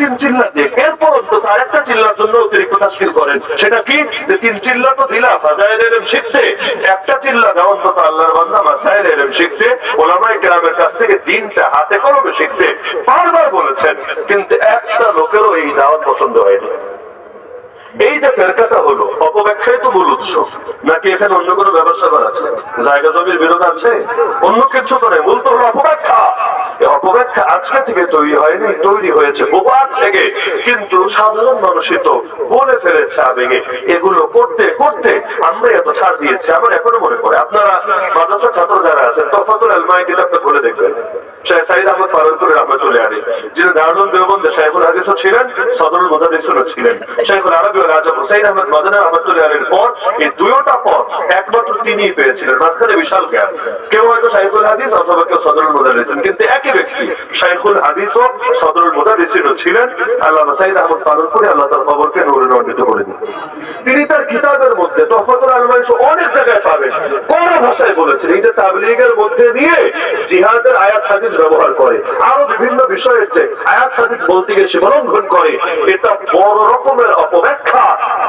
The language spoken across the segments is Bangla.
তিন চিল্লা দিয়ে। এরপর অন্তত আরেকটা চিল্লার জন্য অতিরিক্ত তাস্কিল করেন। সেটা কি? তিন চিল্লা তো দিলা, ফাজাইল এলম শিখতে। একটা চিল্লা দাও অন্তত আল্লাহর বান্দা, মাসাইল এলম শিখতে। ওলামাই গ্রামের কাছ থেকে দিনটা হাতে কলমে শিখতে। বারবার বলেছেন, কিন্তু একটা লোকেরও এই দাওয়াত পছন্দ হয়নি এই যে ফেরকাটা হলো, অপব্যাখ্যাই তো মূল উৎস। নাকি এখানে অন্য কোনো ব্যবসা আছে? জায়গা জমির বিরোধ আছে? অন্য কিছু তো নেই, মূল তো হলো অপব্যাখ্যা। অপব্যাখ্যা আজকে থেকে তৈরি হয়নি, তৈরি হয়েছে বহুবার থেকে। কিন্তু সাধারণ মানুষই তো বলে ফেলেছে আবেগে। এগুলো করতে করতে আমরা এত ছাড় দিয়েছি, আমার এখনও মনে পড়ে। আপনারা মাদ্রাসা ছাত্র যারা আছেন তফাতুল আলমাই কিতাবটা খুলে দেখবেন। ছিলেন, সদরুল মুদারিসুলও ছিলেন। আরবি ও রাজা হুসাইন আহমদ মাদানা রহমতুল্লাহ আলীর পর এই দুয়োটা পদ একমাত্র তিনিই পেয়েছিলেন। মাঝখানে বিশাল জ্ঞান কেউ হয়তো শাইখুল হাদিস অথবা কেউ সদরুল মুদারিসিন কিন্তু একই ব্যক্তি, শাইখুল হাদিস ও সদরুল মুদারিসিনও ছিলেন। আল্লাহ সাইদ আহমদ ফারুকুরি আল্লাহ তার খবরকে নূরে নন্দিত করে দিন তিনি তার কিতাবের মধ্যে তফাতুল আলমাইশ অনেক জায়গায় পাবেন। কোন ভাষায় বলেছেন? এই যে তাবলিগের মধ্যে দিয়ে জিহাদের আয়াত হাদিস ব্যবহার করে, আরও বিভিন্ন বিষয়ে আয়াত হাদিস বলতে গিয়ে সীমালঙ্ঘন করে, এটা বড় রকমের অপব্যাখ্যা।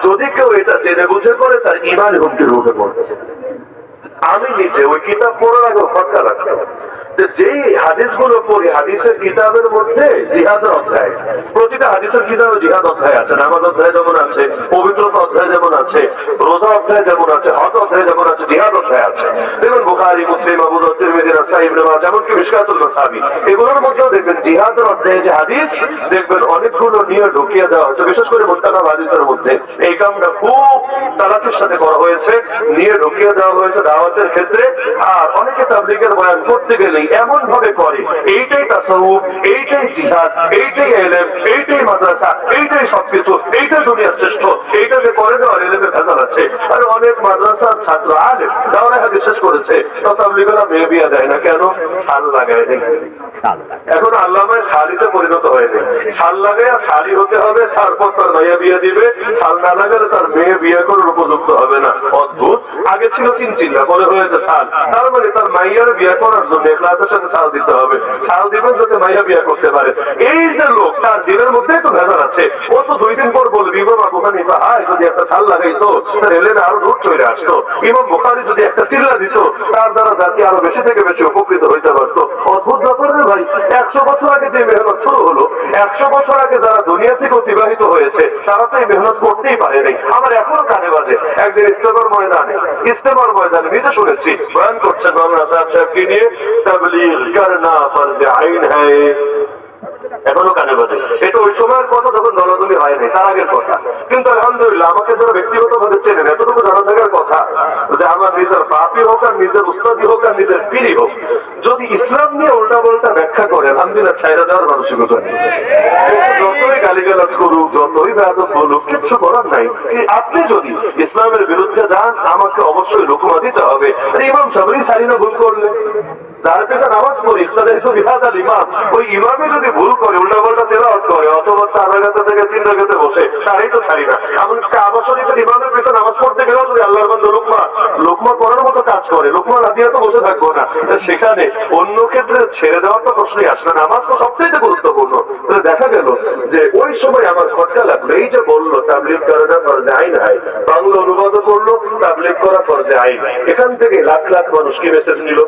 যদি কেউ এটা জেনে বুঝে করে, তার ইমান হুমকির মুখে পড়বে। আমি নিজে ওই কিতাব পড়ার আগে ফটকা রাখতাম যেই পড়ি, হাদিসের কিতাবের মধ্যে জিহাদের অধ্যায়, প্রতিটা হাদিসের কিতাবে জিহাদ অধ্যায় আছে, নামাজ অধ্যায় যেমন আছে, পবিত্রতা অধ্যায় যেমন আছে, রোজা অধ্যায় যেমন আছে অধ্যায় যেমন আছে, জিহাদ অধ্যায় আছে। দেখুন বুখারি, মুসলিম এমনকি মিশকাতুল এগুলোর মধ্যেও দেখবেন জিহাদের অধ্যায়ে যে হাদিস, দেখবেন অনেকগুলো নিয়ে ঢুকিয়ে দেওয়া হচ্ছে বিশেষ করে মুস্তাকাব হাদিসের মধ্যে। এই কামটা খুব তালাকের সাথে করা হয়েছে, নিয়ে ঢুকিয়ে দেওয়া হয়েছে দাওয়াতের ক্ষেত্রে, আর অনেকে তাবলিগের বয়ান করতে গেলেই এমন ভাবে করে। এইটাই তাসাউফ এইটাই জিহাদ, এইটাই এলেম, এইটাই মাদ্রাসা, এইটাই সবকিছু, এইটাই দুনিয়ার শ্রেষ্ঠ। এইটা যে করে দেওয়ার এলেমে ভেজাল আছে। আর অনেক মাদ্রাসার ছাত্র আলেম দাওয়ায় হাদিস শেষ করেছে তো তাবলিগরা মেয়ে বিয়া দেয় না। কেন? সাল লাগায় নেই এখন আল্লামায় শালিতে পরিণত হয়নি। সাল লাগায় শালি হতে হবে, তারপর তার মাইয়া বিয়ে দিবে। সাল না লাগালে তার মেয়ে বিয়ে করার উপযুক্ত হবে না। অদ্ভুত। আগে ছিল তিন চিল্লা পরে হয়েছে সাল। তার মানে তার মাইয়ার বিয়ে করার জন্য এখলাসের সাথে সাল দিতে হবে। সাল দিবেন যাতে মাইয়া বিয়ে করতে পারে। এই যে লোক, তার দিনের মধ্যেই তো ভেজাল আছে। ও তো দুই দিন পর বলবে ইমাম আবু হানিফা যদি একটা সাল লাগাইতো তার এলেন আরও দূর চলে আসতো। ইমাম বুখারি যদি একটা চিল্লা দিত, তার দ্বারা জাতি আরও বেশি থেকে বেশি উপকৃত হইতে পারতো। অদ্ভুত ব্যাপার রে ভাই, একশো বছর আগে যে মেহনত শুরু হলো, একশো বছর আগে যারা দুনিয়া থেকে অতিবাহিত হয়েছে, তারা তো এই মেহনত করতেই পারে নাই। আমার এখনও কানে বাজে। একদিন ইস্তেমার ময়দানে ইস্তেমার ময়দানে, নিজে শুনেছি, বয়ান করছেন মামলা সাহেব সাহেবকে নিয়ে তাবলীগ করনা ফরজ আইন হ্যায়। এখনও কানে বাজে। এটা ওই সময়ের কথা যখন দলাদলি হয়নি তার আগের কথা। কিন্তু আলহামদুলিল্লাহ, আমাকে যারা ব্যক্তিগত ভাবে চেনেন, এতটুকু আপনি যদি ইসলামের বিরুদ্ধে যান, আমাকে অবশ্যই লোকমা দিতে হবে। ইমাম সাবরি সারিনা ভুল করলে। যার পেছনে নামাজ পড়ি ইফতারের তো বিহাদ আল ইমাম ওই ইমামই যদি ভুল করে উল্টা পাল্টা তেলাওয়াত করে, অথবা চার থেকে তিন বসে, তারই তো ছাড়ি না। এমন কাবা ইমামের পেছনে নামাজ পড়তে গেলেও যদি আল্লাহর বান্ধব লোকমা লোকমা করার মতো কাজ করে, লোকমান আদিয়া দিয়ে তো বসে থাকব না। সেখানে অন্য ক্ষেত্রে ছেড়ে দেওয়ার তো প্রশ্নই আসবে না। নামাজ তো সবচেয়ে গুরুত্বপূর্ণ। দেখা গেল যে ওই সময় আমার খরচা লাগল। এই যে বলল, তাবলিগ করাটা ফরজে আইন হয়। বাংলা অনুবাদ করল, তাবলিগ করা ফরজে আইন। এখান থেকে লাখ লাখ মানুষ কি মেসেজ নিল?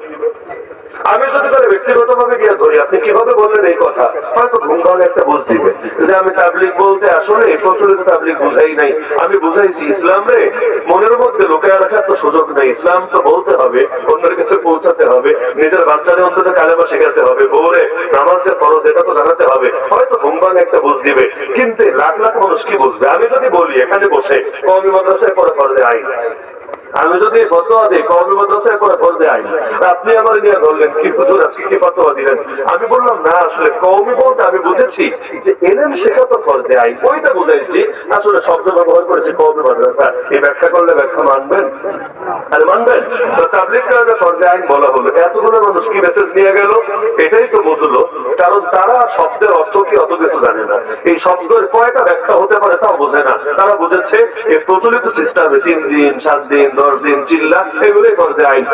আমি যদি তাহলে ব্যক্তিগত ভাবে গিয়ে ধরি, আপনি কীভাবে বললেন এই কথা? হয়তো ঘুম ভাঙে একটা বুঝ দিবে। যে আমি তাবলিক বলতে আসলে প্রচলিত তাবলিক বুঝাই নাই। আমি বুঝাইছি, ইসলাম রে, মনের মধ্যে লোকে রাখার তো সুযোগ নেই। ইসলাম তো বলতে হবে, অন্যের কাছে পৌঁছাতে হবে, নিজের বাচ্চাদের অন্তত কালেমা শেখাতে হবে, বউরে নামাজ যে ফরজ, এটা তো জানাতে হবে। হয়তো ঘুম ভাঙে একটা বুঝ দিবে, কিন্তু লাখ লাখ মানুষ কি বুঝবে? আমি যদি বলি, এখানে বসে কমি মাদ্রাসায় পরে ফরজে আইন। আমি যদি ফতোয়া দিই, কওমি মাদ্রাসায় পরে ফরজে আইন। আপনি আমার নিয়ে ধরলেন কি? হুজুর, আজকে কি ফতোয়া দিলেন? আমি বললাম, না, আসলে কওমি বলতে আমি বুঝেছি যে এলেম শেখা তো ফরজে আইন। ওইটা বুঝাইছি আসলে শব্দ ব্যবহার করেছি কওমি মাদ্রাসা। এই ব্যাখ্যা করলে ব্যাখ্যা মানবেন? আর মানবেন? তো তাবলিগ কারণে ফরজে আইন বলা হলো। এতগুলো মানুষ কি মেসেজ নিয়ে গেল? এটাই তো বুঝলো। কারণ তারা শব্দের অর্থ কি অত কিছু জানে না। এই শব্দের কয়টা ব্যাখ্যা হতে পারে তাও বোঝে না। তারা বুঝেছে এই প্রচলিত সিস্টেমে তিন দিন, সাত দিন, দশ দিন চিল্লা এগুলোই করছে আইন।